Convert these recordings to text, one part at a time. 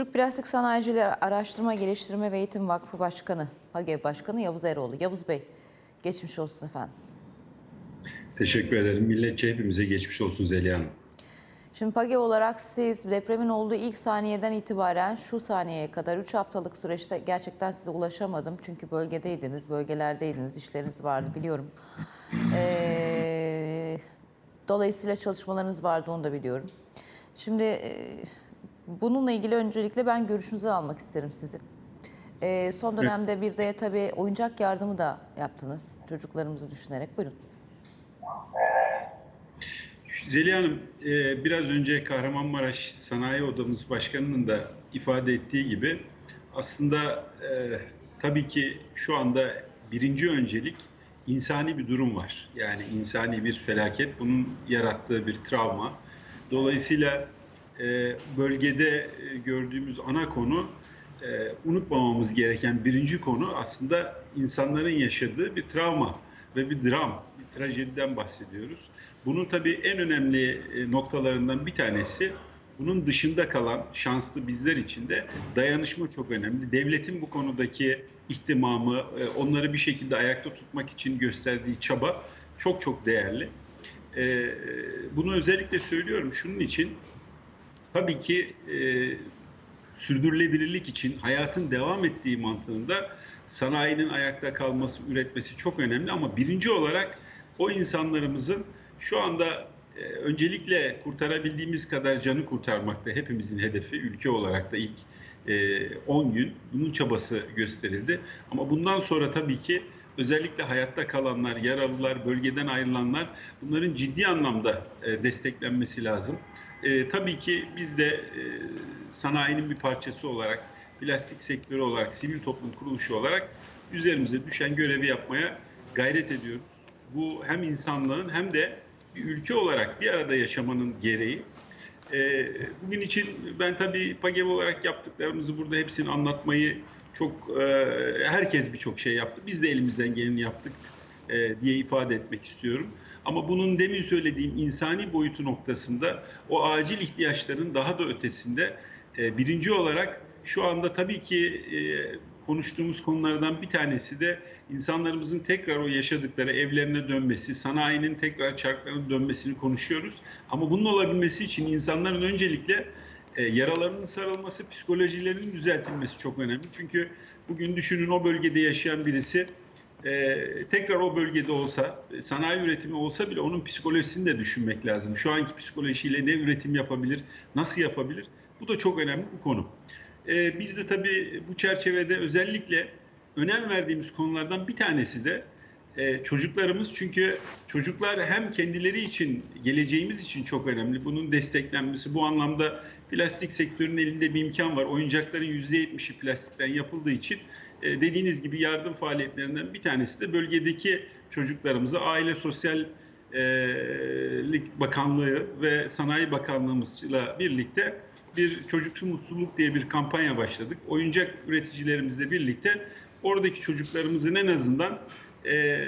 Türk Plastik Sanayiciler Araştırma Geliştirme ve Eğitim Vakfı Başkanı, PAGEV Başkanı Yavuz Eroğlu. Yavuz Bey, geçmiş olsun efendim. Teşekkür ederim. Milletçe hepimize geçmiş olsun Zeliha Hanım. Şimdi PAGEV olarak siz depremin olduğu ilk saniyeden itibaren şu saniyeye kadar 3 haftalık süreçte gerçekten size ulaşamadım. Çünkü bölgedeydiniz, bölgelerdeydiniz, işleriniz vardı biliyorum. Ee, dolayısıyla çalışmalarınız vardı onu da biliyorum. Şimdi e, bununla ilgili öncelikle ben görüşünüzü almak isterim sizin. Ee, son dönemde bir de tabii oyuncak yardımı da yaptınız çocuklarımızı düşünerek. Buyurun. Zeliha Hanım, e, biraz önce Kahramanmaraş Sanayi Odamız Başkanı'nın da ifade ettiği gibi aslında e, tabii ki şu anda birinci öncelik insani bir durum var. Yani insani bir felaket, bunun yarattığı bir travma. Dolayısıyla e, bölgede e, gördüğümüz ana konu e, unutmamamız gereken birinci konu aslında insanların yaşadığı bir travma ve bir dram, bir trajediden bahsediyoruz. Bunun tabii en önemli e, noktalarından bir tanesi bunun dışında kalan şanslı bizler için de dayanışma çok önemli. Devletin bu konudaki ihtimamı, onları bir şekilde ayakta tutmak için gösterdiği çaba çok çok değerli. Bunu özellikle söylüyorum şunun için. Tabii ki e, sürdürülebilirlik için hayatın devam ettiği mantığında sanayinin ayakta kalması, üretmesi çok önemli ama birinci olarak o insanlarımızın şu anda e, öncelikle kurtarabildiğimiz kadar canı kurtarmakta hepimizin hedefi ülke olarak da ilk e, 10 gün bunun çabası gösterildi. Ama bundan sonra tabii ki özellikle hayatta kalanlar, yaralılar, bölgeden ayrılanlar bunların ciddi anlamda e, desteklenmesi lazım. E, tabii ki biz de e, sanayinin bir parçası olarak, plastik sektörü olarak, sivil toplum kuruluşu olarak üzerimize düşen görevi yapmaya gayret ediyoruz. Bu hem insanlığın hem de bir ülke olarak bir arada yaşamanın gereği. E, bugün için ben tabii PAGEV olarak yaptıklarımızı burada hepsini anlatmayı çok e, herkes birçok şey yaptı. Biz de elimizden geleni yaptık e, diye ifade etmek istiyorum. Ama bunun demin söylediğim insani boyutu noktasında o acil ihtiyaçların daha da ötesinde e, birinci olarak şu anda tabii ki konuştuğumuz konulardan bir tanesi de insanlarımızın tekrar o yaşadıkları evlerine dönmesi, sanayinin tekrar çarklarına dönmesini konuşuyoruz. Ama bunun olabilmesi için insanların öncelikle e, yaralarının sarılması, psikolojilerinin düzeltilmesi çok önemli. Çünkü bugün düşünün o bölgede yaşayan birisi e, tekrar o bölgede olsa, e, sanayi üretimi olsa bile onun psikolojisini de düşünmek lazım. Şu anki psikolojisiyle ne üretim yapabilir, nasıl yapabilir? Bu da çok önemli bir konu. E, biz de tabii bu çerçevede özellikle önem verdiğimiz konulardan bir tanesi de çocuklarımız. Çünkü çocuklar hem kendileri için, geleceğimiz için çok önemli. Bunun desteklenmesi bu anlamda plastik sektörünün elinde bir imkan var. Oyuncakların %70'i plastikten yapıldığı için e, dediğiniz gibi yardım faaliyetlerinden bir tanesi de bölgedeki çocuklarımıza Aile Sosyal Bakanlığı ve Sanayi Bakanlığımızla birlikte bir çocuksu mutluluk diye bir kampanya başladık. Oyuncak üreticilerimizle birlikte oradaki çocuklarımızın en azından e,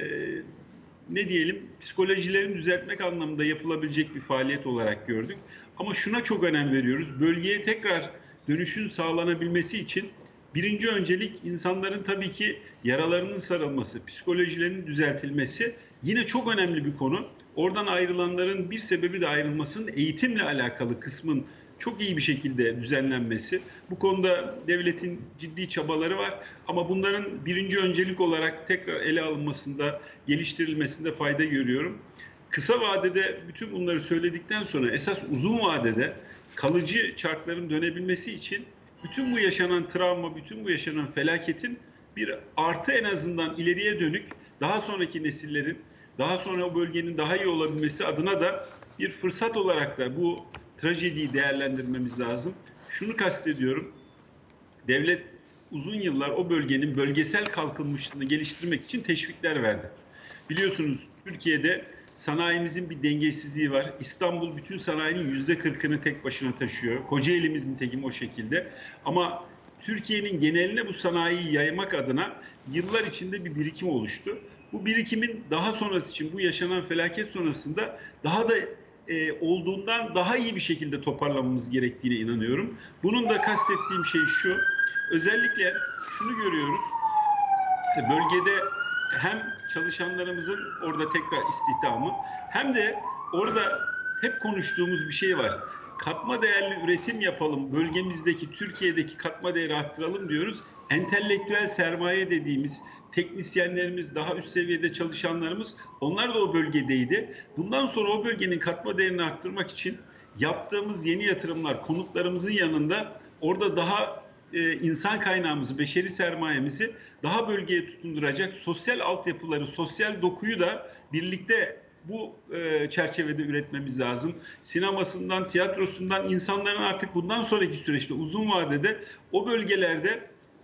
ne diyelim psikolojilerini düzeltmek anlamında yapılabilecek bir faaliyet olarak gördük. Ama şuna çok önem veriyoruz. Bölgeye tekrar dönüşün sağlanabilmesi için birinci öncelik insanların tabii ki yaralarının sarılması, psikolojilerinin düzeltilmesi yine çok önemli bir konu. Oradan ayrılanların bir sebebi de ayrılmasının eğitimle alakalı kısmın çok iyi bir şekilde düzenlenmesi. Bu konuda devletin ciddi çabaları var ama bunların birinci öncelik olarak tekrar ele alınmasında, geliştirilmesinde fayda görüyorum. Kısa vadede bütün bunları söyledikten sonra esas uzun vadede kalıcı çarkların dönebilmesi için bütün bu yaşanan travma, bütün bu yaşanan felaketin bir artı en azından ileriye dönük daha sonraki nesillerin, daha sonra o bölgenin daha iyi olabilmesi adına da bir fırsat olarak da bu trajediyi değerlendirmemiz lazım. Şunu kastediyorum. Devlet uzun yıllar o bölgenin bölgesel kalkınmışlığını geliştirmek için teşvikler verdi. Biliyorsunuz Türkiye'de sanayimizin bir dengesizliği var. İstanbul bütün sanayinin yüzde kırkını tek başına taşıyor. Kocaeli'mizin tekim o şekilde. Ama Türkiye'nin geneline bu sanayiyi yaymak adına yıllar içinde bir birikim oluştu. Bu birikimin daha sonrası için bu yaşanan felaket sonrasında daha da e, olduğundan daha iyi bir şekilde toparlamamız gerektiğine inanıyorum. Bunun da kastettiğim şey şu. Özellikle şunu görüyoruz. E, Bölgede hem çalışanlarımızın orada tekrar istihdamı hem de orada hep konuştuğumuz bir şey var. Katma değerli üretim yapalım, bölgemizdeki, Türkiye'deki katma değeri arttıralım diyoruz. Entelektüel sermaye dediğimiz teknisyenlerimiz, daha üst seviyede çalışanlarımız onlar da o bölgedeydi. Bundan sonra o bölgenin katma değerini arttırmak için yaptığımız yeni yatırımlar, konutlarımızın yanında orada daha e, insan kaynağımızı, beşeri sermayemizi daha bölgeye tutunduracak sosyal altyapıları, sosyal dokuyu da birlikte bu e, çerçevede üretmemiz lazım. Sinemasından, tiyatrosundan insanların artık bundan sonraki süreçte uzun vadede o bölgelerde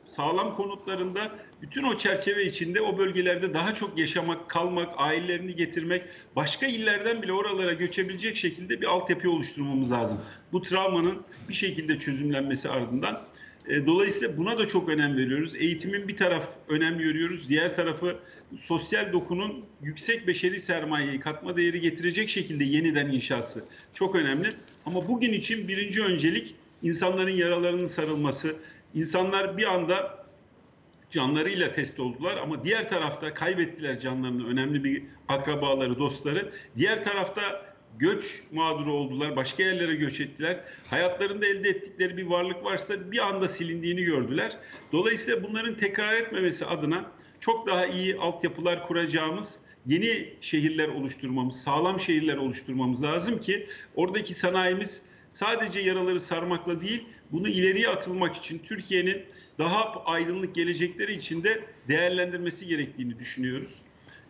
sağlam konutlarında bütün o çerçeve içinde o bölgelerde daha çok yaşamak, kalmak, ailelerini getirmek, başka illerden bile oralara göçebilecek şekilde bir altyapı oluşturmamız lazım. Bu travmanın bir şekilde çözümlenmesi ardından. E, Dolayısıyla buna da çok önem veriyoruz. Eğitimin bir taraf önem görüyoruz. Diğer tarafı sosyal dokunun yüksek beşeri sermayeyi katma değeri getirecek şekilde yeniden inşası çok önemli. Ama bugün için birinci öncelik insanların yaralarının sarılması. İnsanlar bir anda canlarıyla test oldular ama diğer tarafta kaybettiler canlarını önemli bir akrabaları, dostları. Diğer tarafta göç mağduru oldular, başka yerlere göç ettiler. Hayatlarında elde ettikleri bir varlık varsa bir anda silindiğini gördüler. Dolayısıyla bunların tekrar etmemesi adına çok daha iyi altyapılar kuracağımız yeni şehirler oluşturmamız, sağlam şehirler oluşturmamız lazım ki oradaki sanayimiz sadece yaraları sarmakla değil, bunu ileriye atılmak için Türkiye'nin daha aydınlık gelecekleri için de değerlendirmesi gerektiğini düşünüyoruz.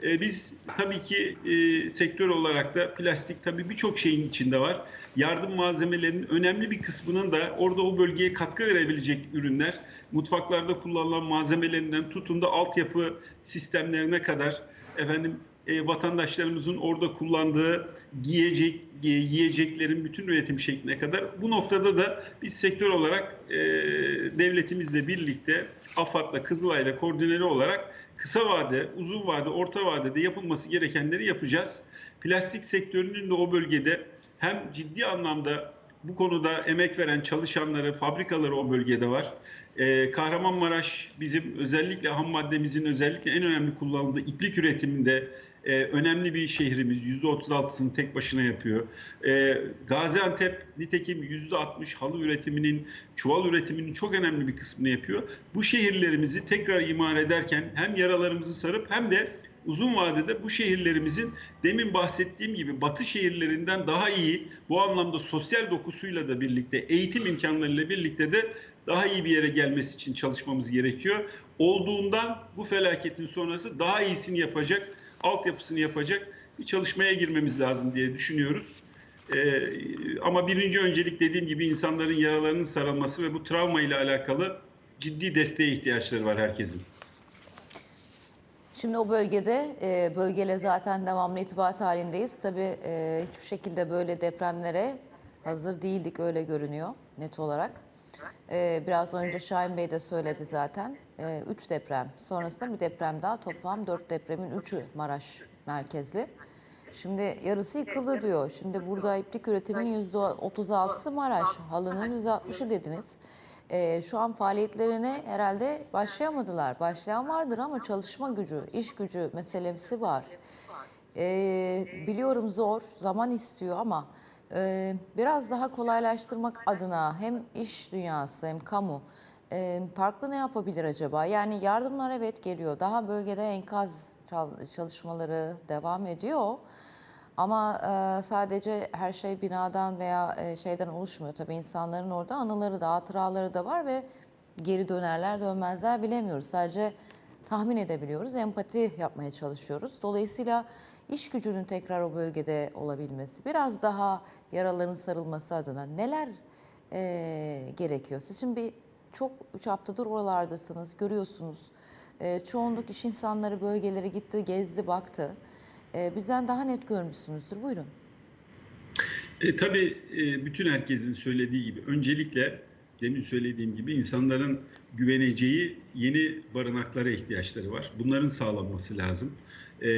Ee, biz tabii ki e, sektör olarak da plastik tabii birçok şeyin içinde var. Yardım malzemelerinin önemli bir kısmının da orada o bölgeye katkı verebilecek ürünler. Mutfaklarda kullanılan malzemelerinden tutun da altyapı sistemlerine kadar efendim e, vatandaşlarımızın orada kullandığı giyecek e, yiyeceklerin bütün üretim şekline kadar bu noktada da biz sektör olarak e, devletimizle birlikte AFAD'la Kızılay'la koordineli olarak kısa vade, uzun vade, orta vadede yapılması gerekenleri yapacağız. Plastik sektörünün de o bölgede hem ciddi anlamda bu konuda emek veren çalışanları, fabrikaları o bölgede var. Ee, Kahramanmaraş bizim özellikle ham maddemizin özellikle en önemli kullanıldığı iplik üretiminde e, önemli bir şehrimiz. %36'sını tek başına yapıyor. E, Gaziantep nitekim %60 halı üretiminin, çuval üretiminin çok önemli bir kısmını yapıyor. Bu şehirlerimizi tekrar imar ederken hem yaralarımızı sarıp hem de uzun vadede bu şehirlerimizin demin bahsettiğim gibi batı şehirlerinden daha iyi bu anlamda sosyal dokusuyla da birlikte eğitim imkanlarıyla birlikte de daha iyi bir yere gelmesi için çalışmamız gerekiyor. Olduğundan bu felaketin sonrası daha iyisini yapacak, altyapısını yapacak bir çalışmaya girmemiz lazım diye düşünüyoruz. Ee, ama birinci öncelik dediğim gibi insanların yaralarının sarılması ve bu travma ile alakalı ciddi desteğe ihtiyaçları var herkesin. Şimdi o bölgede e, bölgeyle zaten devamlı itibat halindeyiz. Tabii e, hiçbir şekilde böyle depremlere hazır değildik öyle görünüyor net olarak. E, biraz önce Şahin Bey de söyledi zaten. E, üç deprem sonrasında bir deprem daha toplam dört depremin üçü Maraş merkezli. Şimdi yarısı yıkıldı diyor. Şimdi burada iplik üretiminin %36'sı Maraş, halının %60'ı dediniz. Ee, şu an faaliyetlerine herhalde başlayamadılar. Başlayan vardır ama çalışma gücü, iş gücü meselesi var. Ee, biliyorum zor, zaman istiyor ama e, biraz daha kolaylaştırmak adına hem iş dünyası hem kamu e, farklı ne yapabilir acaba? Yani yardımlar evet geliyor. Daha bölgede enkaz çal- çalışmaları devam ediyor. Ama e, sadece her şey binadan veya e, şeyden oluşmuyor. Tabii insanların orada anıları da, hatıraları da var ve geri dönerler dönmezler bilemiyoruz. Sadece tahmin edebiliyoruz, empati yapmaya çalışıyoruz. Dolayısıyla iş gücünün tekrar o bölgede olabilmesi, biraz daha yaraların sarılması adına neler e, gerekiyor? Siz şimdi bir, çok üç haftadır oralardasınız, görüyorsunuz. E, çoğunluk iş insanları bölgelere gitti, gezdi, baktı. E, bizden daha net görmüşsünüzdür. Buyurun. E, tabii e, bütün herkesin söylediği gibi öncelikle demin söylediğim gibi insanların güveneceği yeni barınaklara ihtiyaçları var. Bunların sağlanması lazım. E,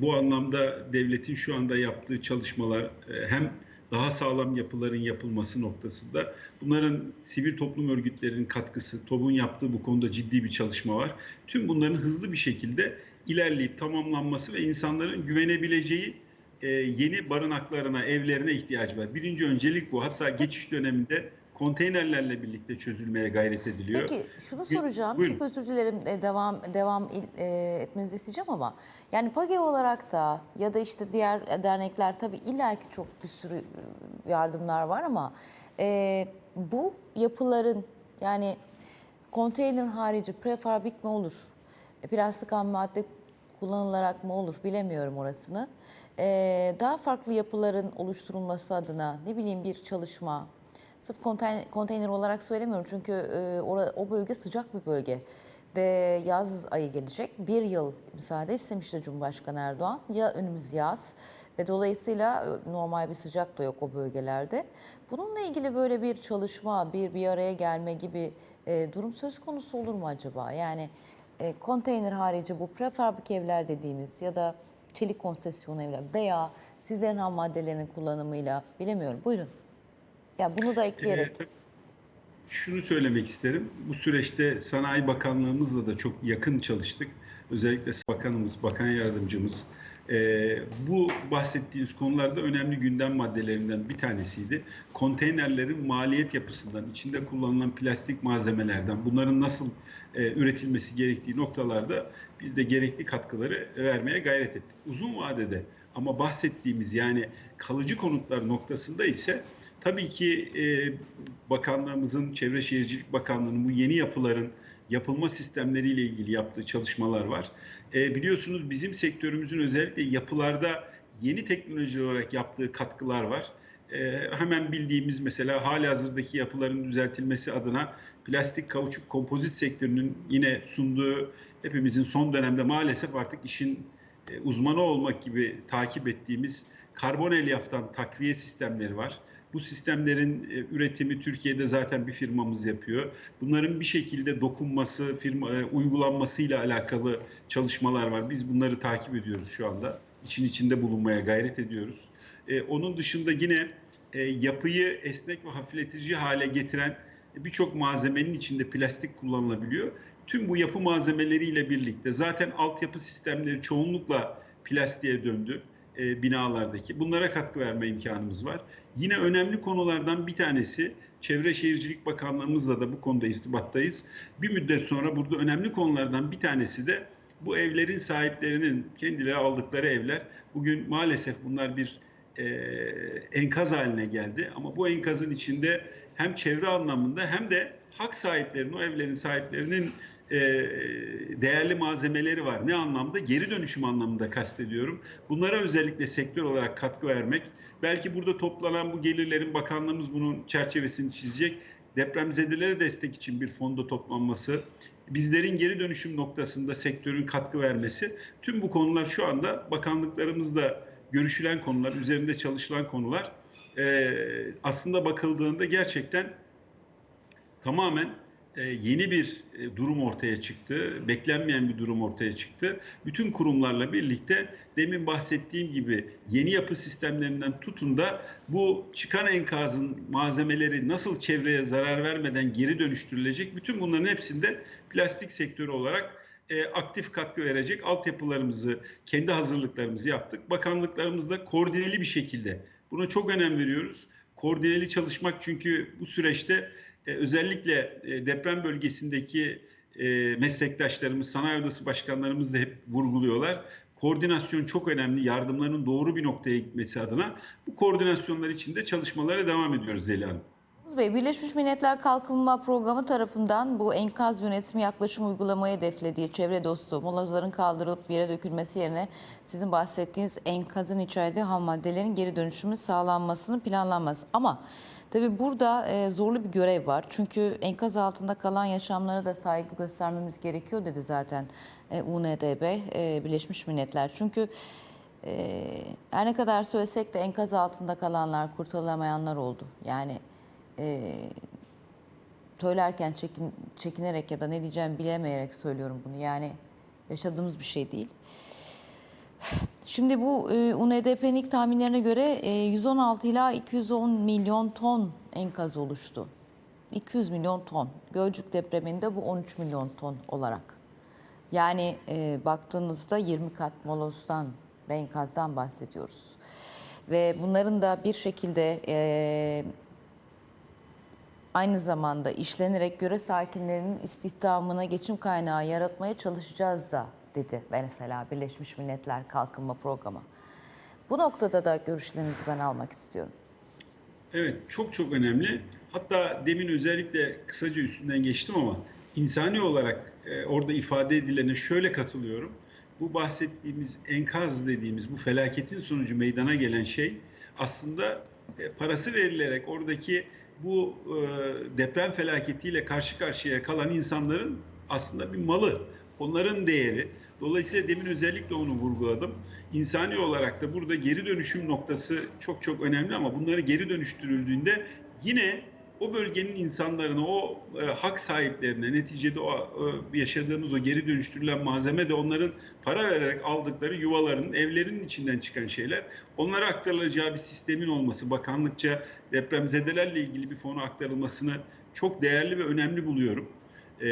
bu anlamda devletin şu anda yaptığı çalışmalar e, hem daha sağlam yapıların yapılması noktasında bunların sivil toplum örgütlerinin katkısı, TOB'un yaptığı bu konuda ciddi bir çalışma var. Tüm bunların hızlı bir şekilde ilerleyip tamamlanması ve insanların güvenebileceği e, yeni barınaklarına, evlerine ihtiyaç var. Birinci öncelik bu. Hatta geçiş döneminde konteynerlerle birlikte çözülmeye gayret ediliyor. Peki şunu soracağım. buyurun. Çok özür dilerim e, devam devam e, etmenizi isteyeceğim ama yani PAGE olarak da ya da işte diğer dernekler tabii illaki çok bir sürü e, yardımlar var ama e, bu yapıların yani konteyner harici prefabrik mi olur? Plastik ham madde kullanılarak mı olur bilemiyorum orasını. E, daha farklı yapıların oluşturulması adına ne bileyim bir çalışma, Sırf konteyner, konteyner olarak söylemiyorum çünkü e, ora- o bölge sıcak bir bölge ve yaz ayı gelecek. Bir yıl müsaade istemişti Cumhurbaşkanı Erdoğan. Ya önümüz yaz ve dolayısıyla e, normal bir sıcak da yok o bölgelerde. Bununla ilgili böyle bir çalışma, bir bir araya gelme gibi e, durum söz konusu olur mu acaba? Yani e, konteyner harici bu prefabrik evler dediğimiz ya da çelik konsesyonu evler veya sizlerin ham maddelerinin kullanımıyla bilemiyorum. Buyurun. Ya bunu da ekleyerek. Ee, şunu söylemek isterim. Bu süreçte Sanayi Bakanlığımızla da çok yakın çalıştık. Özellikle Bakanımız, Bakan Yardımcımız. Ee, bu bahsettiğiniz konularda önemli gündem maddelerinden bir tanesiydi. Konteynerlerin maliyet yapısından, içinde kullanılan plastik malzemelerden, bunların nasıl e, üretilmesi gerektiği noktalarda biz de gerekli katkıları vermeye gayret ettik. Uzun vadede ama bahsettiğimiz yani kalıcı konutlar noktasında ise Tabii ki e, bakanlığımızın, Çevre Şehircilik Bakanlığı'nın bu yeni yapıların yapılma sistemleriyle ilgili yaptığı çalışmalar var. E, biliyorsunuz bizim sektörümüzün özellikle yapılarda yeni teknoloji olarak yaptığı katkılar var. E, hemen bildiğimiz mesela halihazırdaki yapıların düzeltilmesi adına plastik kauçuk kompozit sektörünün yine sunduğu hepimizin son dönemde maalesef artık işin e, uzmanı olmak gibi takip ettiğimiz karbon elyaftan takviye sistemleri var. Bu sistemlerin e, üretimi Türkiye'de zaten bir firmamız yapıyor. Bunların bir şekilde dokunması, firma e, uygulanmasıyla alakalı çalışmalar var. Biz bunları takip ediyoruz şu anda. İçin içinde bulunmaya gayret ediyoruz. E, onun dışında yine yapıyı esnek ve hafifletici hale getiren birçok malzemenin içinde plastik kullanılabiliyor. Tüm bu yapı malzemeleriyle birlikte zaten altyapı sistemleri çoğunlukla plastiğe döndü e, binalardaki. Bunlara katkı verme imkanımız var. Yine önemli konulardan bir tanesi Çevre Şehircilik Bakanlığımızla da bu konuda irtibattayız. Bir müddet sonra burada önemli konulardan bir tanesi de bu evlerin sahiplerinin kendileri aldıkları evler. Bugün maalesef bunlar bir e, enkaz haline geldi. Ama bu enkazın içinde hem çevre anlamında hem de hak sahiplerinin, o evlerin sahiplerinin e, değerli malzemeleri var. Ne anlamda? Geri dönüşüm anlamında kastediyorum. Bunlara özellikle sektör olarak katkı vermek. Belki burada toplanan bu gelirlerin bakanlığımız bunun çerçevesini çizecek. Depremzedelere destek için bir fonda toplanması, bizlerin geri dönüşüm noktasında sektörün katkı vermesi. Tüm bu konular şu anda bakanlıklarımızda görüşülen konular, üzerinde çalışılan konular. Ee, aslında bakıldığında gerçekten tamamen e, yeni bir e, durum ortaya çıktı. Beklenmeyen bir durum ortaya çıktı. Bütün kurumlarla birlikte demin bahsettiğim gibi yeni yapı sistemlerinden tutun da bu çıkan enkazın malzemeleri nasıl çevreye zarar vermeden geri dönüştürülecek bütün bunların hepsinde plastik sektörü olarak e, aktif katkı verecek altyapılarımızı, kendi hazırlıklarımızı yaptık. Bakanlıklarımızda koordineli bir şekilde buna çok önem veriyoruz. Koordineli çalışmak çünkü bu süreçte e, özellikle e, deprem bölgesindeki e, meslektaşlarımız, sanayi odası başkanlarımız da hep vurguluyorlar. Koordinasyon çok önemli. Yardımların doğru bir noktaya gitmesi adına bu koordinasyonlar içinde çalışmalara devam ediyoruz Zeliha Hanım. Bey, Birleşmiş Milletler Kalkınma Programı tarafından bu enkaz yönetimi yaklaşım uygulamayı hedeflediği çevre dostu molazların kaldırılıp yere dökülmesi yerine sizin bahsettiğiniz enkazın içerdiği ham maddelerin geri dönüşümü sağlanmasının planlanması. Ama tabii burada e, zorlu bir görev var. Çünkü enkaz altında kalan yaşamlara da saygı göstermemiz gerekiyor dedi zaten e, UNDP, e, Birleşmiş Milletler. Çünkü e, her ne kadar söylesek de enkaz altında kalanlar, kurtulamayanlar oldu. Yani e, söylerken çekin, çekinerek ya da ne diyeceğimi bilemeyerek söylüyorum bunu. Yani yaşadığımız bir şey değil. Şimdi bu e, UNDP'nin ilk tahminlerine göre e, 116 ila 210 milyon ton enkaz oluştu. 200 milyon ton. Gölcük depreminde bu 13 milyon ton olarak. Yani e, baktığınızda 20 kat molozdan enkazdan bahsediyoruz. Ve bunların da bir şekilde e, aynı zamanda işlenerek göre sakinlerinin istihdamına geçim kaynağı yaratmaya çalışacağız da dedi mesela Birleşmiş Milletler Kalkınma Programı. Bu noktada da görüşlerinizi ben almak istiyorum. Evet, çok çok önemli. Hatta demin özellikle kısaca üstünden geçtim ama insani olarak e, orada ifade edilene şöyle katılıyorum. Bu bahsettiğimiz enkaz dediğimiz bu felaketin sonucu meydana gelen şey aslında e, parası verilerek oradaki bu e, deprem felaketiyle karşı karşıya kalan insanların aslında bir malı, onların değeri. Dolayısıyla demin özellikle onu vurguladım. İnsani olarak da burada geri dönüşüm noktası çok çok önemli ama bunları geri dönüştürüldüğünde yine o bölgenin insanlarına, o e, hak sahiplerine, neticede o e, yaşadığımız o geri dönüştürülen malzeme de onların para vererek aldıkları yuvaların, evlerinin içinden çıkan şeyler. Onlara aktarılacağı bir sistemin olması, bakanlıkça depremzedelerle ilgili bir fonu aktarılmasını çok değerli ve önemli buluyorum. E,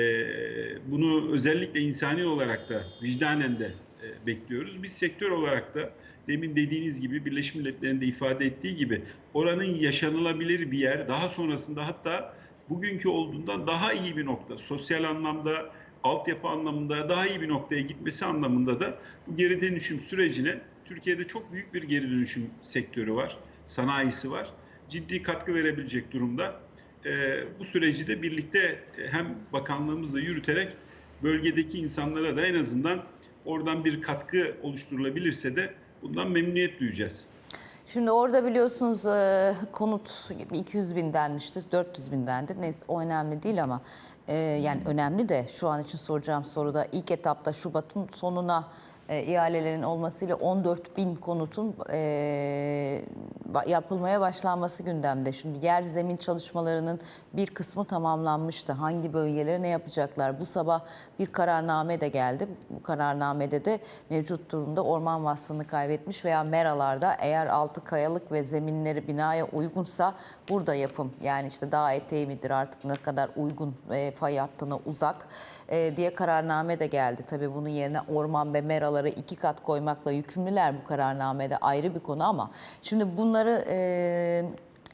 bunu özellikle insani olarak da vicdanen de e, bekliyoruz. Biz sektör olarak da demin dediğiniz gibi Birleşmiş Milletler'in de ifade ettiği gibi oranın yaşanılabilir bir yer daha sonrasında hatta bugünkü olduğundan daha iyi bir nokta sosyal anlamda altyapı anlamında daha iyi bir noktaya gitmesi anlamında da bu geri dönüşüm sürecine Türkiye'de çok büyük bir geri dönüşüm sektörü var, sanayisi var. Ciddi katkı verebilecek durumda. Ee, bu süreci de birlikte e, hem bakanlığımızla yürüterek bölgedeki insanlara da en azından oradan bir katkı oluşturulabilirse de bundan memnuniyet duyacağız. Şimdi orada biliyorsunuz e, konut 200 bin denmişti, 400 bin dendi. Neyse o önemli değil ama e, yani önemli de şu an için soracağım soruda ilk etapta Şubat'ın sonuna e, ihalelerin olmasıyla 14 bin konutun yapılmaya başlanması gündemde. Şimdi yer zemin çalışmalarının bir kısmı tamamlanmıştı. Hangi bölgelere ne yapacaklar? Bu sabah bir kararname de geldi. Bu kararnamede de mevcut durumda orman vasfını kaybetmiş veya meralarda eğer altı kayalık ve zeminleri binaya uygunsa burada yapım yani işte dağ eteği midir artık ne kadar uygun e, fay hattına uzak e, diye kararname de geldi. Tabii bunun yerine orman ve meraları iki kat koymakla yükümlüler bu kararnamede ayrı bir konu ama şimdi bunları e,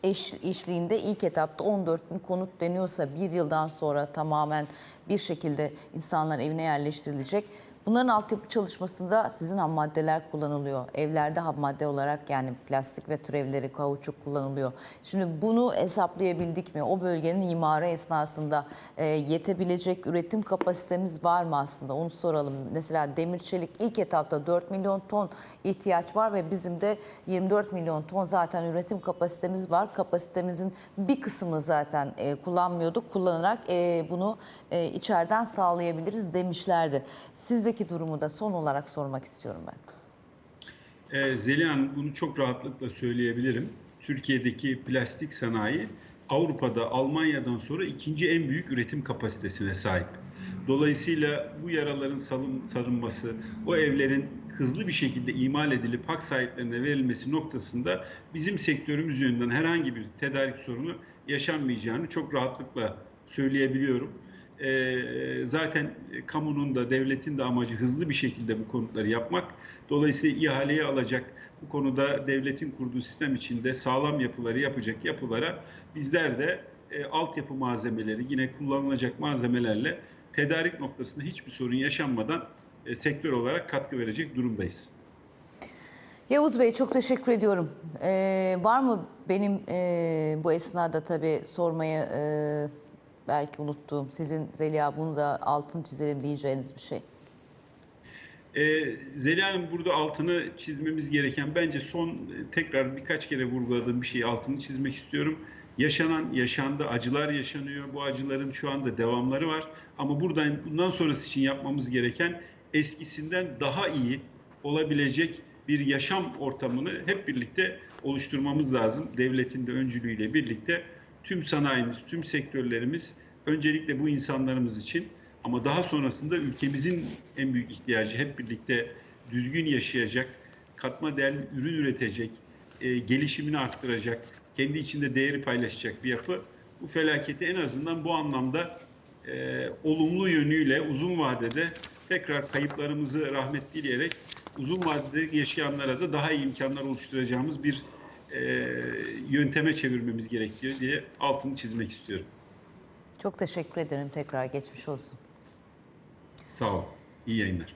eş, işliğinde ilk etapta 14 bin konut deniyorsa bir yıldan sonra tamamen bir şekilde insanlar evine yerleştirilecek. Bunların altyapı çalışmasında sizin ham maddeler kullanılıyor. Evlerde ham madde olarak yani plastik ve türevleri, kauçuk kullanılıyor. Şimdi bunu hesaplayabildik mi? O bölgenin imarı esnasında e, yetebilecek üretim kapasitemiz var mı aslında? Onu soralım. Mesela demir çelik ilk etapta 4 milyon ton ihtiyaç var ve bizim de 24 milyon ton zaten üretim kapasitemiz var. Kapasitemizin bir kısmını zaten e, kullanmıyorduk. Kullanarak e, bunu e, içeriden sağlayabiliriz demişlerdi. Sizdeki durumu da son olarak sormak istiyorum ben. Ee, Zeliha Hanım bunu çok rahatlıkla söyleyebilirim. Türkiye'deki plastik sanayi Avrupa'da Almanya'dan sonra ikinci en büyük üretim kapasitesine sahip. Dolayısıyla bu yaraların salın, sarılması, o evlerin hızlı bir şekilde imal edilip hak sahiplerine verilmesi noktasında bizim sektörümüz yönünden herhangi bir tedarik sorunu yaşanmayacağını çok rahatlıkla söyleyebiliyorum. Ee, zaten kamunun da devletin de amacı hızlı bir şekilde bu konutları yapmak. Dolayısıyla ihaleye alacak bu konuda devletin kurduğu sistem içinde sağlam yapıları yapacak yapılara bizler de e, altyapı malzemeleri yine kullanılacak malzemelerle tedarik noktasında hiçbir sorun yaşanmadan e, sektör olarak katkı verecek durumdayız. Yavuz Bey çok teşekkür ediyorum. Ee, var mı benim e, bu esnada tabii sormayı e, belki unuttuğum, sizin Zeliha bunu da altın çizelim diyeceğiniz bir şey? Ee, Zeliha burada altını çizmemiz gereken bence son e, tekrar birkaç kere vurguladığım bir şeyi altını çizmek istiyorum. Yaşanan yaşandı, acılar yaşanıyor. Bu acıların şu anda devamları var. Ama buradan bundan sonrası için yapmamız gereken eskisinden daha iyi olabilecek bir yaşam ortamını hep birlikte oluşturmamız lazım. Devletin de öncülüğüyle birlikte tüm sanayimiz, tüm sektörlerimiz öncelikle bu insanlarımız için ama daha sonrasında ülkemizin en büyük ihtiyacı hep birlikte düzgün yaşayacak, katma değerli ürün üretecek, e, gelişimini arttıracak, kendi içinde değeri paylaşacak bir yapı. Bu felaketi en azından bu anlamda e, olumlu yönüyle uzun vadede tekrar kayıplarımızı rahmet dileyerek uzun vadede yaşayanlara da daha iyi imkanlar oluşturacağımız bir e, yönteme çevirmemiz gerekiyor diye altını çizmek istiyorum. Çok teşekkür ederim tekrar geçmiş olsun. Sağ ol. İyi yayınlar.